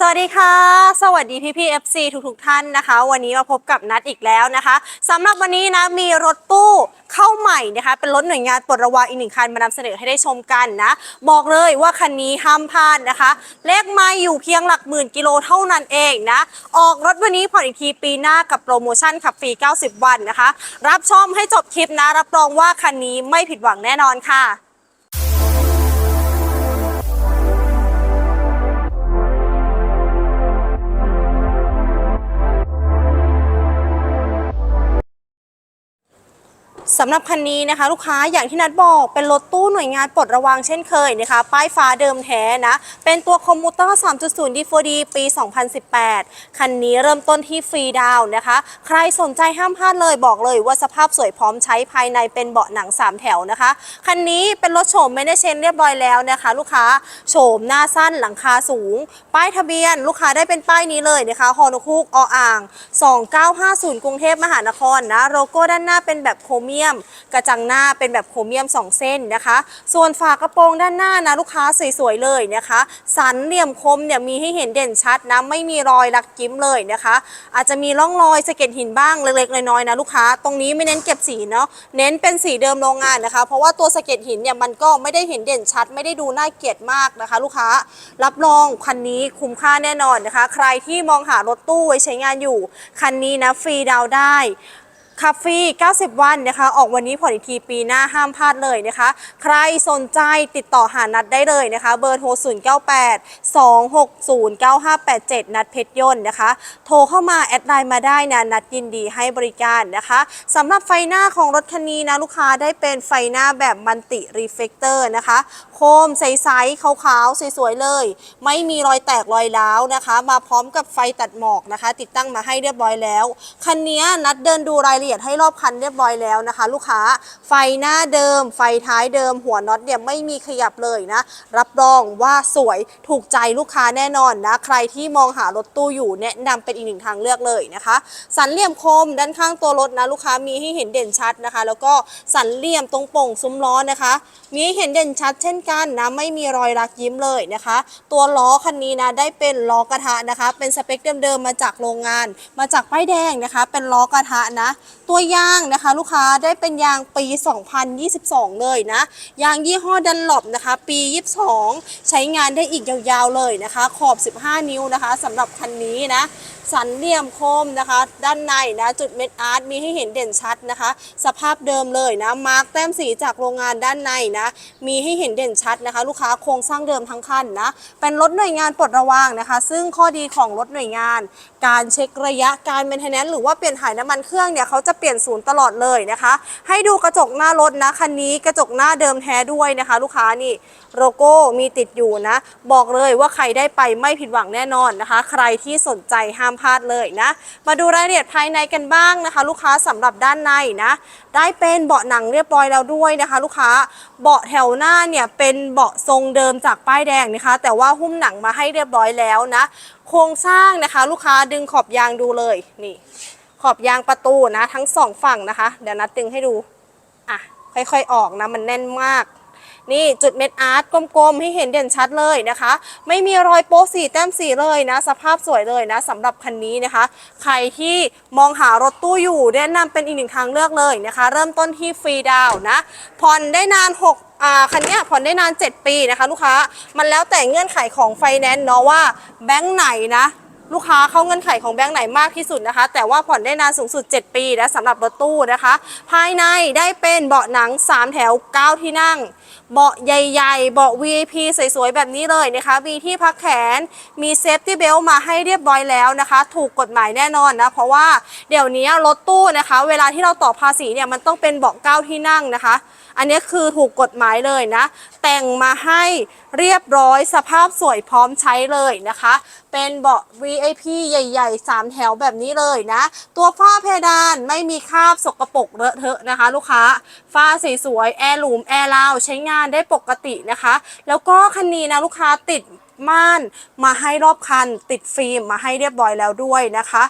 สวัสดีค่ะ สวัสดีพี่พี่ๆ FC ทุกทุกๆท่านนะคะ วันนี้มาพบกับนัดอีกแล้วนะคะสำหรับวันนี้นะมีรถตู้เข้าใหม่นะคะ เป็นรถหน่วยงานปลดระวางอีกหนึ่งคันมานำเสนอให้ได้ชมกันนะ บอกเลยว่าคันนี้ห้ามพลาดนะคะ เลขไมาอยู่เพียงหลักหมื่นกิโลเท่านั้นเองนะ ออกรถวันนี้ผ่อนอีกทีปีหน้ากับโปรโมชั่นขับฟรี 90 วันนะคะ รับชมให้จบคลิปนะ รับรองว่าคันนี้ไม่ผิดหวังแน่นอนค่ะ สำหรับคันนี้นะคะ ลูกค้าอย่างที่นัดบอกเป็นรถตู้หน่วยงานปลดระวางเช่นเคยนะคะ ป้ายฟ้าเดิมแท้นะ เป็นตัวคอมมูเตอร์ 3.0 D4D ปี 2018 คันนี้เริ่มต้นที่ฟรีดาวนะคะ ใครสนใจห้ามพลาดเลยบอกเลยว่าสภาพสวยพร้อมใช้ภายในเป็นเบาะหนัง 3 แถวนะคะ คันนี้เป็นรถโฉมไม่ได้เชนเรียบร้อยแล้วนะคะ ลูกค้าโฉมหน้าสั้นหลังคาสูง ป้ายทะเบียน ลูกค้าได้เป็นป้ายนี้เลยนะคะฮอนคูกออ่าง 2950 กรุงเทพมหานครนะโลโก้ด้านหน้าเป็นแบบโครเมียม กระจังหน้าเป็นแบบโครเมียม 2 เส้นนะคะ ส่วนฝากระโปรงด้านหน้านะลูกค้าสวยๆเลยนะคะ สันเหลี่ยมคมเนี่ยมีให้เห็นเด่นชัดนะไม่มีรอยลักยิ้มเลยนะคะ อาจจะมีร่องรอยสะเก็ดหินบ้างเล็กๆน้อยๆนะลูกค้า ตรงนี้ไม่เน้นเก็บสีเนาะเน้นเป็นสีเดิมโรงงานนะคะ เพราะว่าตัวสะเก็ดหินเนี่ยมันก็ไม่ได้เห็นเด่นชัด ไม่ได้ดูน่าเกลียดมากนะคะ ลูกค้ารับรองคันนี้คุ้มค่าแน่นอนนะคะ ใครที่มองหารถตู้ไว้ใช้งานอยู่คันนี้นะฟรีดาวได้ ขับฟรี90 วันนะคะ ออกวันนี้ผ่อนอีกทีปีหน้าห้ามพลาดเลยนะคะ ใครสนใจติดต่อหานัดได้เลยนะคะ เบอร์โทร 098 260 9587 นัดเพชรยนต์นะคะ โทรเข้ามาแอดไลน์มาได้นะ นัดยินดีให้บริการนะคะสำหรับไฟหน้าของรถคันนี้นะลูกค้าได้เป็นไฟหน้าแบบมันติรีเฟกเตอร์นะคะ โคมใสๆขาวๆสวยๆเลย ไม่มีรอยแตกรอยร้าวนะคะ มาพร้อมกับไฟตัดหมอกนะคะ ติดตั้งมาให้เรียบร้อยแล้ว คันนี้นัดเดินดูรายละเอียดให้รอบคันเรียบร้อยแล้วนะคะ ลูกค้าไฟหน้าเดิม ไฟท้ายเดิม หัวน็อตเนี่ยไม่มีขยับเลยนะ รับรองว่าสวยถูกใจลูกค้าแน่นอนนะ ใครที่มองหารถตู้อยู่แนะนำเป็นอีกหนึ่งทางเลือกเลยนะคะ สันเหลี่ยมคมด้านข้างตัวรถนะ ลูกค้ามีให้เห็นเด่นชัดนะคะ แล้วก็สันเหลี่ยมตรงโป่งซุ้มล้อนะคะ มีให้เห็นเด่นชัด เช่นกันนะไม่มีรอยรักยิ้มเลยนะคะ ตัวล้อคันนี้นะได้เป็นล้อกระทะนะคะ เป็นสเปคเดิมๆมาจากโรงงาน มาจากป้ายแดงนะคะ เป็นล้อกระทะนะ ตัวยางนะคะลูกค้าได้เป็นยางปี 2022 เลยนะ ยางยี่ห้อดันหลบนะคะ ปี 22 ใช้งานได้อีกยาวๆเลยนะคะ ขอบ 15 นิ้วนะคะสำหรับคันนี้นะสันเหลี่ยมคมนะคะ ด้านในนะจุดเม็ดอาร์ตมีให้เห็นเด่นชัดนะคะ สภาพเดิมเลยนะมาร์กแต้มสีจากโรงงานด้านในนะมีให้เห็นเด่นชัดนะคะ ลูกค้าโครงสร้างเดิมทั้งคันนะเป็นรถหน่วยงานปลดระวางนะคะ ซึ่งข้อดีของรถหน่วยงานการเช็คระยะการเมนเทนแนนซ์หรือว่าเปลี่ยนถ่ายน้ำมันเครื่องเนี่ยเขาจะเปลี่ยนศูนย์ตลอดเลยนะคะ ให้ดูกระจกหน้ารถนะคันนี้กระจกหน้าเดิมแท้ด้วยนะคะ ลูกค้านี่โลโก้มีติดอยู่นะ บอกเลยว่าใครได้ไปไม่ผิดหวังแน่นอนนะคะ ใครที่สนใจห้ามพลาดเลยนะ มาดูรายละเอียดภายในกันบ้างนะคะ ลูกค้าสำหรับด้านในนะ ได้เป็นเบาะหนังเรียบร้อยแล้วด้วยนะคะ ลูกค้าเบาะแถวหน้าเนี่ยเป็นเบาะทรงเดิมจากป้ายแดงนะคะ แต่ว่าหุ้มหนังมาให้เรียบร้อยแล้วนะ โครงสร้างนะคะ ลูกค้าดึงขอบยางดูเลยนี่ ขอบยางประตูนะ ทั้งสองฝั่งนะคะ เดี๋ยวนัดดึงให้ดูอะค่อยๆออกนะมันแน่นมากนี่จุดเม็ดอาร์ตกลมๆ ให้เห็นเด่นชัดเลยนะคะ ไม่มีรอยโป๊สีแต้มสีเลยนะ สภาพสวยเลยนะสำหรับคันนี้นะคะ ใครที่มองหารถตู้อยู่แนะนำเป็นอีกหนึ่งทางเลือกเลยนะคะ เริ่มต้นที่ฟรีดาวนะผ่อนได้นาน 6 อ่าคันนี้ผ่อนได้นาน 7 ปีนะคะ ลูกค้ามันแล้วแต่เงื่อนไขของไฟแนนซ์เนาะว่าแบงค์ไหนนะ ลูกค้าเข้าเงื่อนไขของแบงค์ไหนมากที่สุดนะคะ แต่ว่าผ่อนได้นานสูงสุด 7 ปีนะสำหรับรถตู้นะคะ ภายในได้เป็นเบาะหนัง 3 แถว 9 ที่นั่งเบาะใหญ่ๆ เบาะ VIP สวยๆ แบบนี้เลยนะคะ มีที่พักแขน มีเซฟตี้เบลมาให้เรียบร้อยแล้วนะคะ ถูกกฎหมายแน่นอนนะ เพราะว่าเดี๋ยวนี้รถตู้นะคะ เวลาที่เราต่อภาษีเนี่ย มันต้องเป็นเบาะ9ที่นั่งนะคะ อันนี้คือถูกกฎหมายเลยนะ แต่งมาให้เรียบร้อยสภาพสวยพร้อมใช้เลยนะคะ เป็นเบาะ VIP ใหญ่ๆ 3 แถวแบบนี้เลยนะ ตัวฝ้าเพดานไม่มีคราบสกปรกเลอะเทอะนะคะ ลูกค้า ฝ้าสีสวยแอร์หลุมแอร์ลาวใช้งานได้ปกตินะคะ แล้วก็คันนี้นะลูกค้าติดม่านมาให้รอบคัน ติดฟิล์มมาให้เรียบร้อยแล้วด้วยนะคะ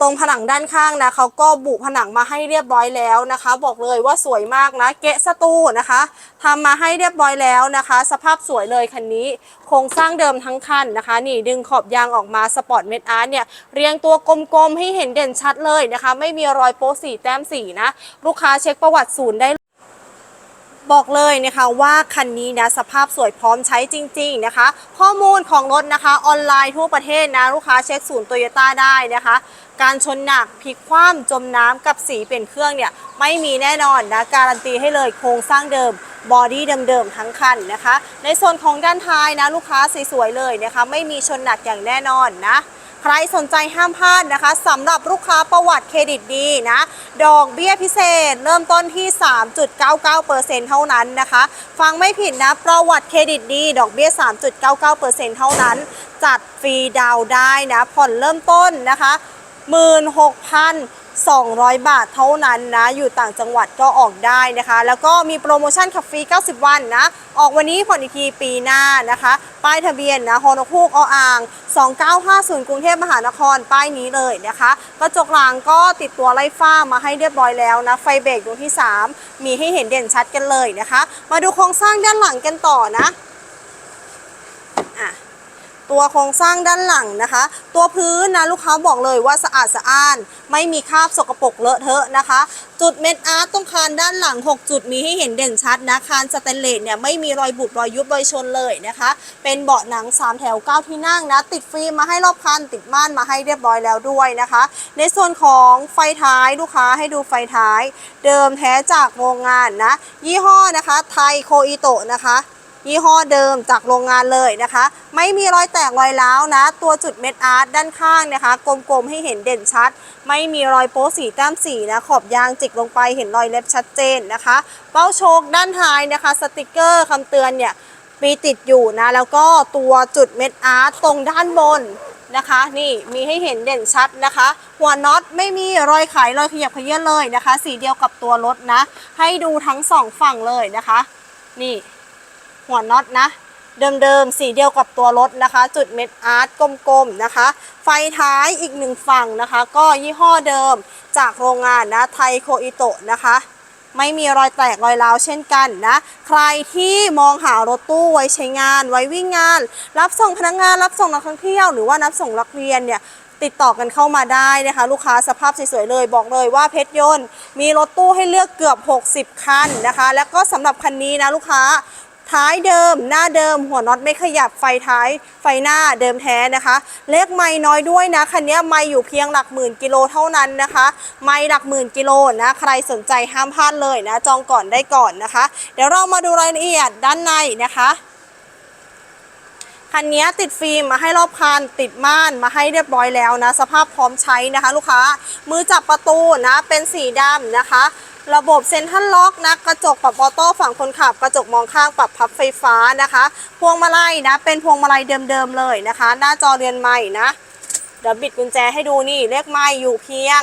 ตรงผนังด้านข้างนะเขาก็บุผนังมาให้เรียบร้อยแล้วนะคะ บอกเลยว่าสวยมากนะ เกะสตูนะคะทำมาให้เรียบร้อยแล้วนะคะ สภาพสวยเลยคันนี้ โครงสร้างเดิมทั้งคันนะคะ นี่ดึงขอบยางออกมาสปอร์ตเมดอาร์ตเนี่ยเรียงตัวกลมๆให้เห็นเด่นชัดเลยนะคะ ไม่มีรอยโป๊สีแต้มสีนะ ลูกค้าเช็คประวัติศูนย์ได้ บอกเลยนะคะว่าคันนี้นะสภาพสวยพร้อมใช้จริง ๆนะคะ ข้อมูลของรถนะคะออนไลน์ทั่วประเทศนะลูกค้าเช็คศูนย์โตโยต้าได้นะคะ การชนหนักพลิกคว่ำจมน้ำกับสีเปลี่ยนเครื่องเนี่ยไม่มีแน่นอนนะการันตีให้เลยโครงสร้างเดิมบอดี้เดิมๆทั้งคันนะคะ ในส่วนของด้านท้ายนะลูกค้าสวยๆเลยนะคะ ไม่มีชนหนักอย่างแน่นอนนะ ใครสนใจห้ามพลาดนะคะสำหรับลูกค้าประวัติเครดิตดีนะดอกเบี้ยพิเศษ เริ่มต้นที่ 3.99%เท่านั้นนะคะ ฟังไม่ผิดนะประวัติเครดิตดี ดอกเบี้ย 3.99%เท่านั้น จัดฟรีดาวได้นะผ่อนเริ่มต้นนะคะ 16,000 200 บาทเท่านั้นนะ อยู่ต่างจังหวัดก็ออกได้นะคะ แล้วก็มีโปรโมชั่นขับฟรี 90 วันนะ ออกวันนี้ผ่อนอีกทีปีหน้านะคะ ป้ายทะเบียนนะฮอนคูกออ่าง 2950 กรุงเทพมหานคร ป้ายนี้เลยนะคะ กระจกหลังก็ติดตัวไล่ฟ้ามาให้เรียบร้อยแล้วนะ ไฟเบรกดวงที่ 3 มีให้เห็นเด่นชัดกันเลยนะคะ มาดูโครงสร้างด้านหลังกันต่อนะ ตัวโครงสร้างด้านหลังนะคะ ตัวพื้นนะลูกค้าบอกเลยว่าสะอาดสะอ้าน ไม่มีคราบสกปรกเลอะเทอะนะคะ จุดเม็ดอาร์ตตรงคานด้านหลัง 6 จุดมีให้เห็นเด่นชัดนะคานสแตนเลสเนี่ยไม่มีรอยบุบรอยยุบรอยชนเลยนะคะ เป็นเบาะหนัง 3 แถว 9 ที่นั่งนะ ติดฟิล์มมาให้รอบคันติดม่านมาให้เรียบร้อยแล้วด้วยนะคะ ในส่วนของไฟท้ายลูกค้าให้ดูไฟท้าย เดิมแท้จากโรงงานนะ ยี่ห้อนะคะ ไทยโคอิโตะนะคะ ยี่ห้อเดิมจากโรงงานเลยนะคะ ไม่มีรอยแตกรอยร้าวนะ ตัวจุดเม็ดอาร์ตด้านข้างนะคะ กลมๆให้เห็นเด่นชัด ไม่มีรอยโป๊สีแต้มสีนะ ขอบยางจิกลงไปเห็นรอยเล็บชัดเจนนะคะ เป้าโชคด้านท้ายนะคะ สติกเกอร์คำเตือนเนี่ยมีติดอยู่นะ แล้วก็ตัวจุดเม็ดอาร์ตตรงด้านบนนะคะนี่มีให้เห็นเด่นชัดนะคะ หัวน็อตไม่มีรอยไขรอยขยับเขยื้อนเลยนะคะ สีเดียวกับตัวรถนะ ให้ดูทั้งสองฝั่งเลยนะคะ นี่ หัวน็อตนะเดิมๆสีเดียวกับตัวรถนะคะ จุดเม็ดอาร์ตกลมๆนะคะ ไฟท้ายอีกหนึ่งฝั่งนะคะ ก็ยี่ห้อเดิมจากโรงงานนะไทโคอิโตะนะคะ ไม่มีรอยแตกรอยร้าวเช่นกันนะ ใครที่มองหารถตู้ไว้ใช้งาน ไว้วิ่งงาน รับส่งพนักงานรับส่งนักท่องเที่ยวหรือว่ารับส่งนักเรียนเนี่ยติดต่อกันเข้ามาได้นะคะ ลูกค้าสภาพสวยๆเลยบอกเลยว่าเพชรยนต์ มีรถตู้ให้เลือกเกือบ 60 คันนะคะ แล้วก็สำหรับคันนี้นะลูกค้า ท้ายเดิม หน้าเดิม หัวน็อตไม่ขยับไฟท้ายไฟหน้าเดิมแท้นะคะ เลขไม่น้อยด้วยนะคันนี้ไม่อยู่เพียงหลักหมื่นกิโลเท่านั้นนะคะ ไม่หลักหมื่นกิโลนะใครสนใจห้ามพลาดเลยนะ จองก่อนได้ก่อนนะคะ เดี๋ยวเรามาดูรายละเอียดด้านในนะคะคันนี้ติดฟิล์มมาให้รอบคันติดม่านมาให้เรียบร้อยแล้วนะ สภาพพร้อมใช้นะคะ ลูกค้ามือจับประตูนะเป็นสีดำนะคะ ระบบเซ็นทรัลล็อกนะกระจกปรับออโต้ฝั่งคนขับ กระจกมองข้างปรับพับไฟฟ้านะคะ พวงมาลัยนะ เป็นพวงมาลัยเดิมๆเลยนะคะ หน้าจอเรือนใหม่นะเดี๋ยวบิดกุญแจให้ดูนี่เลขไม่อยู่เพียง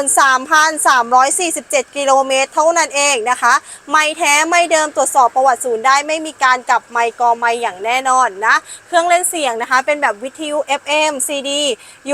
93,347 กิโลเมตร เท่านั้นเองนะคะ ไม่แท้ไม่เดิมตรวจสอบประวัติศูนย์ได้ไม่มีการกลับไมค์กอไมค์อย่างแน่นอนนะ เครื่องเล่นเสียงนะคะ เป็นแบบวิทยุ FM CD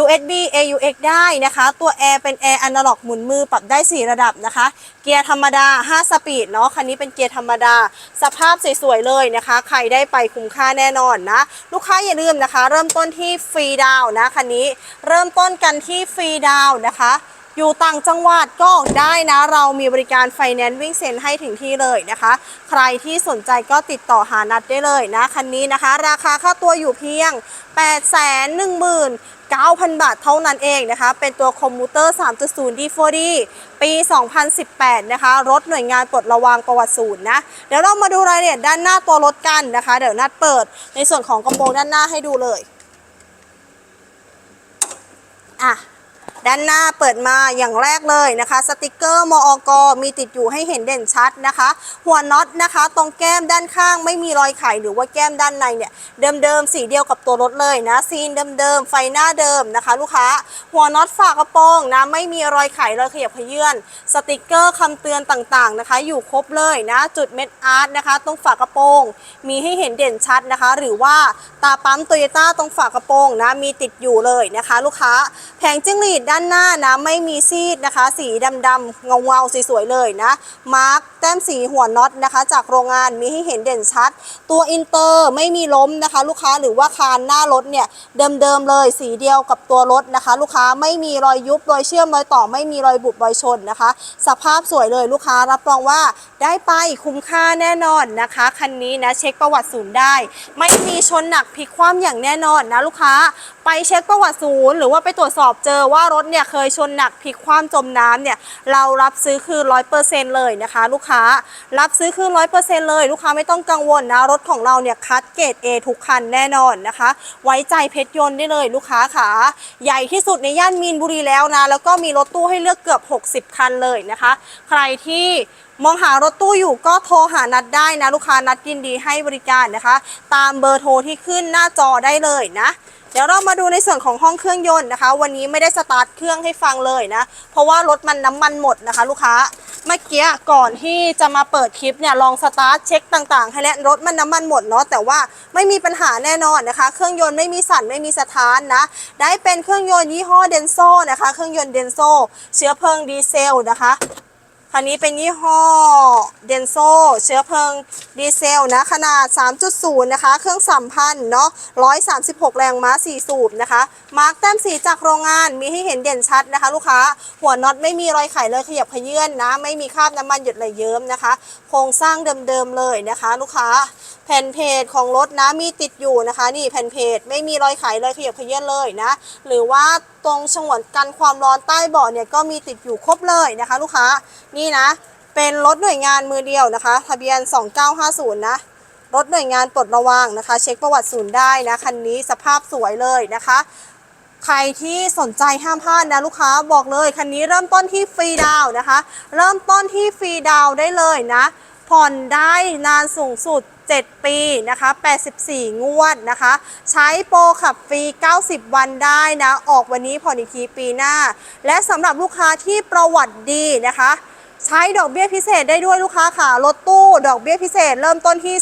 USB AUX ได้นะคะ ตัวแอร์เป็นแอร์อนาล็อกหมุนมือปรับได้ 4 ระดับนะคะ เกียร์ธรรมดา 5 สปีดเนาะคันนี้เป็นเกียร์ธรรมดา สภาพสวยๆเลยนะคะ ใครได้ไปคุ้มค่าแน่นอนนะ ลูกค้าอย่าลืมนะคะ เริ่มต้นที่ฟรีดาวนะคันนี้เริ่มต้นกันที่ฟรีดาวนะคะ อยู่ต่างจังหวัดก็ออกได้นะ เรามีบริการไฟแนนซ์วิ่งเซ็นให้ถึงที่เลยนะคะ ใครที่สนใจก็ติดต่อหานัดได้เลยนะ คันนี้นะคะ ราคาค่าตัวอยู่เพียง 8 1 1 9,000 บาทเท่านั้นเองนะคะ เป็นตัวคอมมูเตอร์ 3.0 D4D ปี 2018 นะคะ รถหน่วยงานปลดระวางประวัติศูนย์นะ เดี๋ยวเรามาดูรายละเอียดด้านหน้าตัวรถกันนะคะ เดี๋ยวนัดเปิดในส่วนของกระโปรงด้านหน้าให้ดูเลย อะ ด้านหน้าเปิดมาอย่างแรกเลยนะคะ สติกเกอร์มอกมีติดอยู่ให้เห็นเด่นชัดนะคะ หัวน็อตนะคะ ตรงแก้มด้านข้างไม่มีรอยไขหรือว่าแก้มด้านในเนี่ยเดิมๆสีเดียวกับตัวรถเลยนะซีนเดิมๆไฟหน้าเดิมนะคะ ลูกค้า หัวน็อตฝากระโปรงนะไม่มีรอยไขรอยขยับขยื่นสติกเกอร์คำเตือนต่างๆนะคะ อยู่ครบเลยนะ จุดเม็ดอาร์ตนะคะ ตรงฝากระโปรง มีให้เห็นเด่นชัดนะคะ หรือว่าตาปั๊มโตโยต้าตรงฝากระโปรงนะมีติดอยู่เลยนะคะ ลูกค้าแผงจิ้งหรีดด้านานหน้านะไม่มีซีดนะคะ สีดำๆเงาเงาสวยๆเลยนะ มาร์กแต้มสีหัวน็อตนะคะ จากโรงงานมีให้เห็นเด่นชัด ตัวอินเตอร์ไม่มีล้มนะคะ ลูกค้าหรือว่าคานหน้ารถเนี่ยเดิมๆเลยสีเดียวกับตัวรถนะคะ ลูกค้าไม่มีรอยยุบรอยเชื่อมรอยต่อไม่มีรอยบุบรอยชนนะคะ สภาพสวยเลยลูกค้ารับรองว่าได้ไปคุ้มค่าแน่นอนนะคะคันนี้นะเช็คประวัติศูนย์ได้ ไม่มีชนหนักพลิกคว่ำอย่างแน่นอนนะลูกค้า ไปเช็คประวัติศูนย์หรือว่าไปตรวจสอบเจอว่ารถเนี่ยเคยชนหนักพลิกคว่ำจมน้ำเนี่ยเรารับซื้อคือร้อยเปอร์เซ็นต์เลยนะคะ ลูกค้ารับซื้อคือร้อยเปอร์เซ็นต์เลย ลูกค้าไม่ต้องกังวลนะรถของเราเนี่ยคัดเกรด A ทุกคันแน่นอนนะคะ ไว้ใจเพชรยนต์ได้เลยลูกค้าขาใหญ่ที่สุดในย่านมีนบุรีแล้วนะแล้วก็มีรถตู้ให้เลือกเกือบ 60 คันเลยนะคะ ใครที่มองหารถตู้อยู่ก็โทรหานัดได้นะลูกค้านัดยินดีให้บริการนะคะ ตามเบอร์โทรที่ขึ้นหน้าจอได้เลยนะเดี๋ยวเรามาดูในส่วนของห้องเครื่องยนต์นะคะ วันนี้ไม่ได้สตาร์ทเครื่องให้ฟังเลยนะ เพราะว่ารถมันน้ำมันหมดนะคะ ลูกค้าเมื่อกี้ก่อนที่จะมาเปิดคลิปเนี่ยลองสตาร์ทเช็คต่างๆ ให้แล้วรถมันน้ำมันหมดเนาะแต่ว่าไม่มีปัญหาแน่นอนนะคะ เครื่องยนต์ไม่มีสั่นไม่มีสถานนะ ได้เป็นเครื่องยนต์ยี่ห้อเดนโซนะคะ เครื่องยนต์เดนโซเชื้อเพลิงดีเซลนะคะ คันนี้เป็นยี่ห้อเดนโซเชื้อเพลิงดีเซลนะ ขนาด 3.0 นะคะ เครื่องสัมพันธ์เนาะ136 แรงม้า 4 สูบนะคะ มาร์กแต้มสีจากโรงงานมีให้เห็นเด่นชัดนะคะ ลูกค้า หัวน็อตไม่มีรอยไขเลยขยับขยื่นนะ ไม่มีคราบน้ำมันหยดไหลเยิ้มนะคะ โครงสร้างเดิมๆเลยนะคะ ลูกค้า แผ่นเพจของรถนะมีติดอยู่นะคะ นี่แผ่นเพจไม่มีรอยไขเลยขยับขยื่นเลยนะ หรือว่าตรงฉงวนกันความร้อนใต้เบาะเนี่ยก็มีติดอยู่ครบเลยนะคะ ลูกค้านี่นะ เป็นรถหน่วยงานมือเดียวนะคะ ทะเบียน 2950 นะรถหน่วยงานปลดระวางนะคะ เช็คประวัติศูนย์ได้นะคันนี้สภาพสวยเลยนะคะ ใครที่สนใจห้ามพลาดนะลูกค้าบอกเลยคันนี้เริ่มต้นที่ฟรีดาวนะคะ เริ่มต้นที่ฟรีดาวได้เลยนะ ผ่อนได้นานสูงสุด 7 ปีนะคะ 84 งวดนะคะ ใช้โปรขับฟรี 90 วันได้นะ ออกวันนี้ผ่อนอีกทีปีหน้า และสำหรับลูกค้าที่ประวัติดีนะคะ ใช้ดอกเบี้ยพิเศษได้ด้วยลูกค้าค่ะรถตู้ดอกเบี้ยพิเศษ เริ่มต้นที่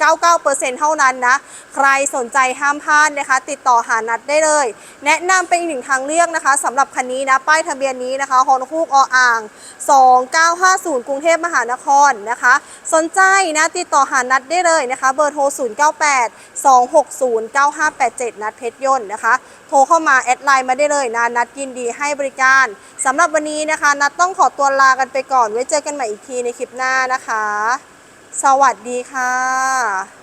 3.99%เท่านั้นนะ ใครสนใจห้ามพลาดนะคะ ติดต่อหานัดได้เลย แนะนำเป็นอีกหนึ่งทางเลือกนะคะสำหรับคันนี้นะ ป้ายทะเบียนนี้นะคะฮอนคูกออ่าง 2950 กรุงเทพมหานครนะคะ สนใจนะติดต่อหานัดได้เลยนะคะ เบอร์โทร 098 260 9587 นัดเพชรยนต์นะคะ โทรเข้ามาแอดไลน์มาได้เลยนะนัดยินดีให้บริการสำหรับวันนี้นะคะ นัดต้องขอตัวลากันไปก่อนไว้เจอกันใหม่อีกทีในคลิปหน้านะคะ สวัสดีค่ะ